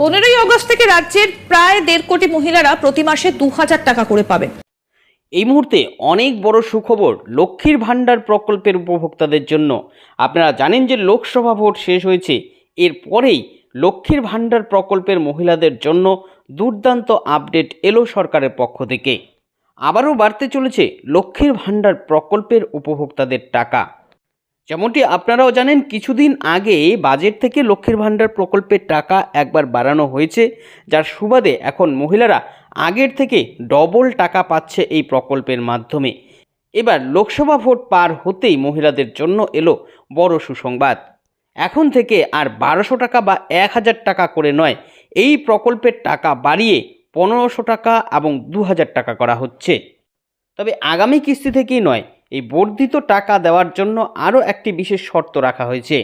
পনেরোই আগস্ট থেকে রাজ্যের প্রায় দেড় কোটি মহিলারা প্রতি মাসে দু হাজার টাকা করে পাবেন এই মুহূর্তে অনেক বড় সুখবর লক্ষ্মীর ভাণ্ডার প্রকল্পের উপভোক্তাদের জন্য। আপনারা জানেন যে লোকসভা ভোট শেষ হয়েছে। এরপরেই লক্ষ্মীর ভাণ্ডার প্রকল্পের মহিলাদের জন্য দুর্দান্ত আপডেট এলো সরকারের পক্ষ থেকে। আবারও বাড়তে চলেছে লক্ষ্মীর ভাণ্ডার প্রকল্পের উপভোক্তাদের টাকা। যেমনটি আপনারাও জানেন, কিছুদিন আগে বাজেট থেকে লক্ষ্মীর ভাণ্ডার প্রকল্পের টাকা একবার বাড়ানো হয়েছে, যার সুবাদে এখন মহিলারা আগের থেকে ডবল টাকা পাচ্ছে এই প্রকল্পের মাধ্যমে। এবার লোকসভা ভোট পার হতেই মহিলাদের জন্য এলো বড় সুসংবাদ। এখন থেকে আর বারোশো টাকা বা এক হাজার টাকা করে নয়, এই প্রকল্পের টাকা বাড়িয়ে পনেরোশো টাকা এবং দু হাজার টাকা করা হচ্ছে। তবে আগামী কিস্তি থেকেই নয় এই বর্ধিত টাকা দেওয়ার জন্য আরও একটি বিশেষ শর্ত রাখা হয়েছে।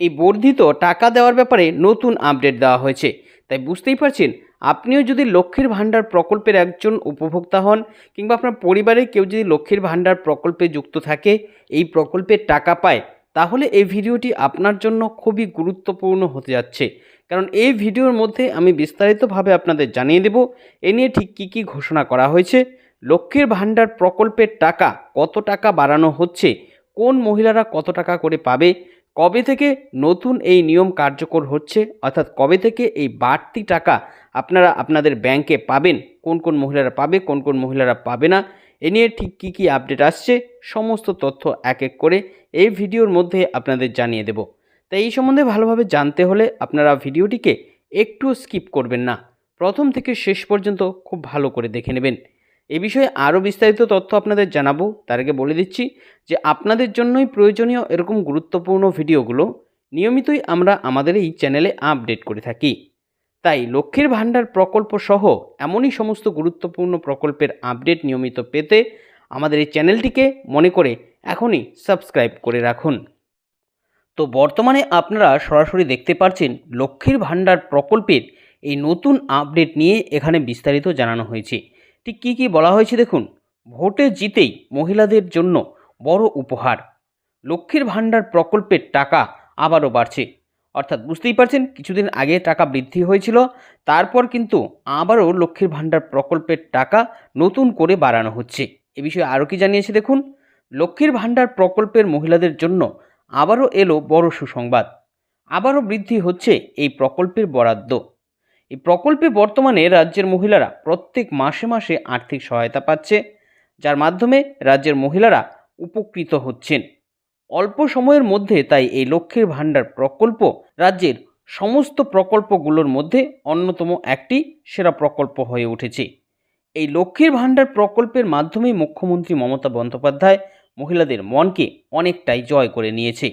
এই বর্ধিত টাকা দেওয়ার ব্যাপারে নতুন আপডেট দেওয়া হয়েছে। তাই বুঝতেই পারছেন, আপনিও যদি লক্ষ্মীর ভাণ্ডার প্রকল্পের একজন উপভোক্তা হন কিংবা আপনার পরিবারে কেউ যদি লক্ষ্মীর ভাণ্ডার প্রকল্পে যুক্ত থাকে, এই প্রকল্পের টাকা পায়, তাহলে এই ভিডিওটি আপনার জন্য খুবই গুরুত্বপূর্ণ হতে যাচ্ছে। কারণ এই ভিডিওর মধ্যে আমি বিস্তারিতভাবে আপনাদের জানিয়ে দেব, এ নিয়ে ঠিক কী কী ঘোষণা করা হয়েছে লক্ষ্মীর ভাণ্ডার প্রকল্পের টাকা কত টাকা বাড়ানো হচ্ছে? কোন মহিলারা কত টাকা করে পাবে? কবে থেকে নতুন এই নিয়ম কার্যকর হচ্ছে? অর্থাৎ কবে থেকে এই বাড়তি টাকা আপনারা আপনাদের ব্যাংকে পাবেন? কোন কোন মহিলারা পাবে, কোন কোন মহিলারা পাবে না? এ নিয়ে ঠিক কী কী আপডেট আসছে? সমস্ত তথ্য এক এক করে এই ভিডিওর মধ্যে আপনাদের জানিয়ে দেব। তাই এই সম্বন্ধে ভালোভাবে জানতে হলে আপনারা ভিডিওটিকে একটু স্কিপ করবেন না। প্রথম থেকে শেষ পর্যন্ত খুব ভালো করে দেখে নেবেন। এ বিষয়ে আরও বিস্তারিত তথ্য আপনাদের জানাব। তার আগে বলে দিচ্ছি যে আপনাদের জন্যই প্রয়োজনীয় এরকম গুরুত্বপূর্ণ ভিডিওগুলো নিয়মিতই আমরা আমাদের এই চ্যানেলে আপডেট করে থাকি। তাই লক্ষ্মীর ভাণ্ডার প্রকল্প সহ এমনই সমস্ত গুরুত্বপূর্ণ প্রকল্পের আপডেট নিয়মিত পেতে আমাদের এই চ্যানেলটিকে মনে করে এখনই সাবস্ক্রাইব করে রাখুন। তো বর্তমানে আপনারা সরাসরি দেখতে পাচ্ছেন লক্ষ্মীর ভাণ্ডার প্রকল্পের এই নতুন আপডেট নিয়ে এখানে বিস্তারিত জানানো হয়েছে। ঠিক কী কী বলা হয়েছে দেখুন? ভোটে জিতেই মহিলাদের জন্য বড় উপহার। লক্ষ্মীর ভাণ্ডার প্রকল্পের টাকা আবারও বাড়ছে। অর্থাৎ বুঝতেই পারছেন, কিছুদিন আগে টাকা বৃদ্ধি হয়েছিল, তারপর কিন্তু আবারও লক্ষ্মীর ভাণ্ডার প্রকল্পের টাকা নতুন করে বাড়ানো হচ্ছে। এ বিষয়ে আরও কি জানিয়েছে দেখুন? লক্ষ্মীর ভাণ্ডার প্রকল্পের মহিলাদের জন্য আবারও এলো বড় সুসংবাদ। আবারও বৃদ্ধি হচ্ছে এই প্রকল্পের বরাদ্দ। এই প্রকল্পে বর্তমানে রাজ্যের মহিলারা প্রত্যেক মাসে মাসে আর্থিক সহায়তা পাচ্ছে, যার মাধ্যমে রাজ্যের মহিলারা উপকৃত হচ্ছেন। অল্প সময়ের মধ্যে তাই এই লক্ষ্মীর ভাণ্ডার প্রকল্প রাজ্যের সমস্ত প্রকল্পগুলোর মধ্যে অন্যতম একটি সেরা প্রকল্প হয়ে উঠেছে। এই লক্ষ্মীর ভাণ্ডার প্রকল্পের মাধ্যমে মুখ্যমন্ত্রী মমতা বন্দ্যোপাধ্যায় মহিলাদের মনকে অনেকটাই জয় করে নিয়েছে।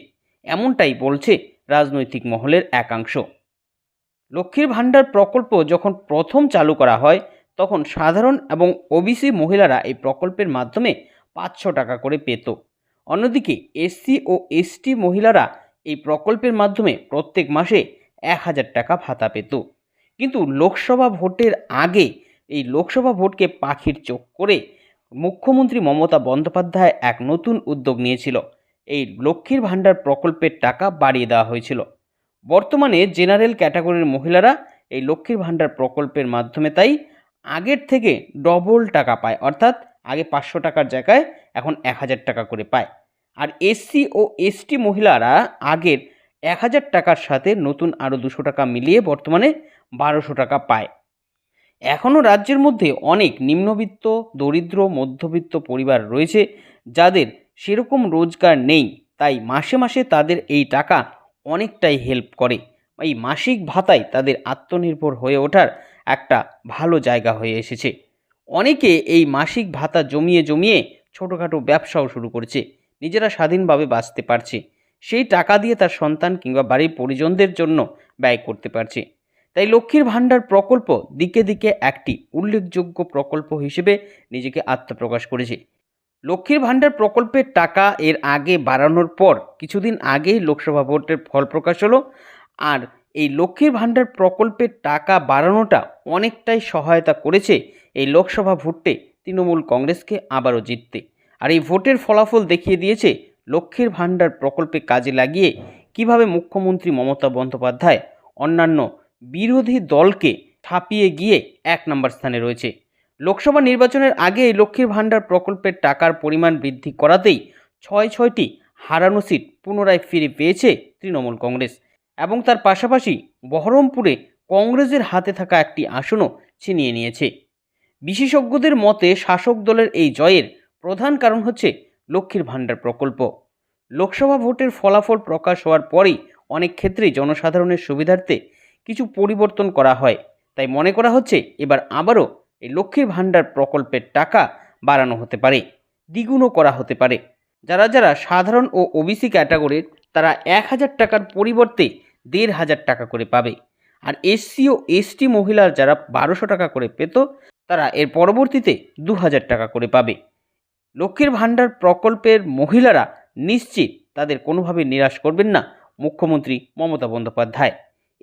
এমনটাই বলছে রাজনৈতিক মহলের একাংশ। লক্ষ্মীর ভাণ্ডার প্রকল্প যখন প্রথম চালু করা হয়, তখন সাধারণ এবং ওবিসি মহিলারা এই প্রকল্পের মাধ্যমে পাঁচশো টাকা করে পেত। অন্যদিকে এসসি ও এসটি মহিলারা এই প্রকল্পের মাধ্যমে প্রত্যেক মাসে এক হাজার টাকা ভাতা পেত। কিন্তু লোকসভা ভোটের আগে এই লোকসভা ভোটকে পাখির চোখ করে মুখ্যমন্ত্রী মমতা বন্দ্যোপাধ্যায় এক নতুন উদ্যোগ নিয়েছিল। এই লক্ষ্মীর ভাণ্ডার প্রকল্পের টাকা বাড়িয়ে দেওয়া হয়েছিল। বর্তমানে জেনারেল ক্যাটাগরির মহিলারা এই লক্ষ্মীর ভাণ্ডার প্রকল্পের মাধ্যমে তাই আগের থেকে ডবল টাকা পায়, অর্থাৎ আগে পাঁচশো টাকার জায়গায় এখন এক হাজার টাকা করে পায়। আর এসসি ও এসটি মহিলারা আগের এক হাজার টাকার সাথে নতুন আরও দুশো টাকা মিলিয়ে বর্তমানে বারোশো টাকা পায়। এখনও রাজ্যের মধ্যে অনেক নিম্নবিত্ত, দরিদ্র, মধ্যবিত্ত পরিবার রয়েছে যাদের সেরকম রোজগার নেই, তাই মাসে মাসে তাদের এই টাকা অনেকটাই হেল্প করে। এই মাসিক ভাতায় তাদের আত্মনির্ভর হয়ে ওঠার একটা ভালো জায়গা হয়ে এসেছে। অনেকে এই মাসিক ভাতা জমিয়ে জমিয়ে ছোটোখাটো ব্যবসাও শুরু করেছে, নিজেরা স্বাধীনভাবে বাঁচতে পারছে। সেই টাকা দিয়ে তার সন্তান কিংবা বাড়ির পরিজনদের জন্য ব্যয় করতে পারছে। তাই লক্ষ্মীর ভাণ্ডার প্রকল্প দিকে দিকে একটি উল্লেখযোগ্য প্রকল্প হিসেবে নিজেকে আত্মপ্রকাশ করেছে। লক্ষ্মীর ভাণ্ডার প্রকল্পের টাকা এর আগে বাড়ানোর পর কিছুদিন আগেই লোকসভা ভোটের ফল প্রকাশ হলো। আর এই লক্ষ্মীর ভাণ্ডার প্রকল্পের টাকা বাড়ানোটা অনেকটাই সহায়তা করেছে এই লোকসভা ভোটে তৃণমূল কংগ্রেসকে আবারও জিততে। আর এই ভোটের ফলাফল দেখিয়ে দিয়েছে লক্ষ্মীর ভাণ্ডার প্রকল্পে কাজে লাগিয়ে কীভাবে মুখ্যমন্ত্রী মমতা বন্দ্যোপাধ্যায় অন্যান্য বিরোধী দলকে ছাপিয়ে গিয়ে এক নম্বর স্থানে রয়েছে। লোকসভা নির্বাচনের আগে এই লক্ষ্মীর ভাণ্ডার প্রকল্পের টাকার পরিমাণ বৃদ্ধি করাতেই ছয় ছয়টি হারানো সিট পুনরায় ফিরে পেয়েছে তৃণমূল কংগ্রেস এবং তার পাশাপাশি বহরমপুরে কংগ্রেসের হাতে থাকা একটি আসনও ছিনিয়ে নিয়েছে। বিশেষজ্ঞদের মতে শাসক দলের এই জয়ের প্রধান কারণ হচ্ছে লক্ষ্মীর ভাণ্ডার প্রকল্প। লোকসভা ভোটের ফলাফল প্রকাশ হওয়ার পরেই অনেক ক্ষেত্রেই জনসাধারণের সুবিধার্থে কিছু পরিবর্তন করা হয়। তাই মনে করা হচ্ছে এবার আবারও এই লক্ষ্মীর ভাণ্ডার প্রকল্পের টাকা বাড়ানো হতে পারে, দ্বিগুণও করা হতে পারে। যারা যারা সাধারণ ও ওবিসি ক্যাটাগরির তারা এক হাজার টাকার পরিবর্তে দেড় হাজার টাকা করে পাবে। আর এসসি ও এসটি মহিলার যারা বারোশো টাকা করে পেত, তারা এর পরবর্তীতে দু হাজার টাকা করে পাবে। লক্ষ্মীর ভাণ্ডার প্রকল্পের মহিলারা নিশ্চিত তাদের কোনোভাবে নিরাশ করবেন না মুখ্যমন্ত্রী মমতা বন্দ্যোপাধ্যায়।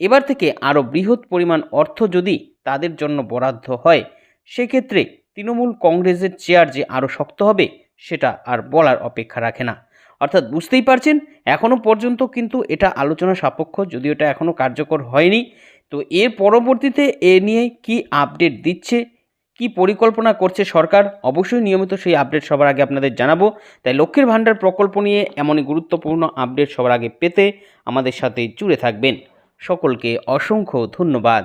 এবার থেকে আরও বৃহৎ পরিমাণ অর্থ যদি তাদের জন্য বরাদ্দ হয় সেক্ষেত্রে তৃণমূল কংগ্রেসের চেয়ার যে আরও শক্ত হবে, সেটা আর বলার অপেক্ষা রাখে না। অর্থাৎ বুঝতেই পারছেন এখনও পর্যন্ত কিন্তু এটা আলোচনা সাপেক্ষ, যদিও এটা এখনও কার্যকর হয়নি। তো এর পরবর্তীতে এ নিয়ে কি আপডেট দিচ্ছে, কি পরিকল্পনা করছে সরকার, অবশ্যই নিয়মিত সেই আপডেট সবার আগে আপনাদের জানাব। তাই লক্ষ্মীর ভাণ্ডার প্রকল্প নিয়ে এমনই গুরুত্বপূর্ণ আপডেট সবার আগে পেতে আমাদের সাথে জুড়ে থাকবেন। সকলকে অসংখ্য ধন্যবাদ।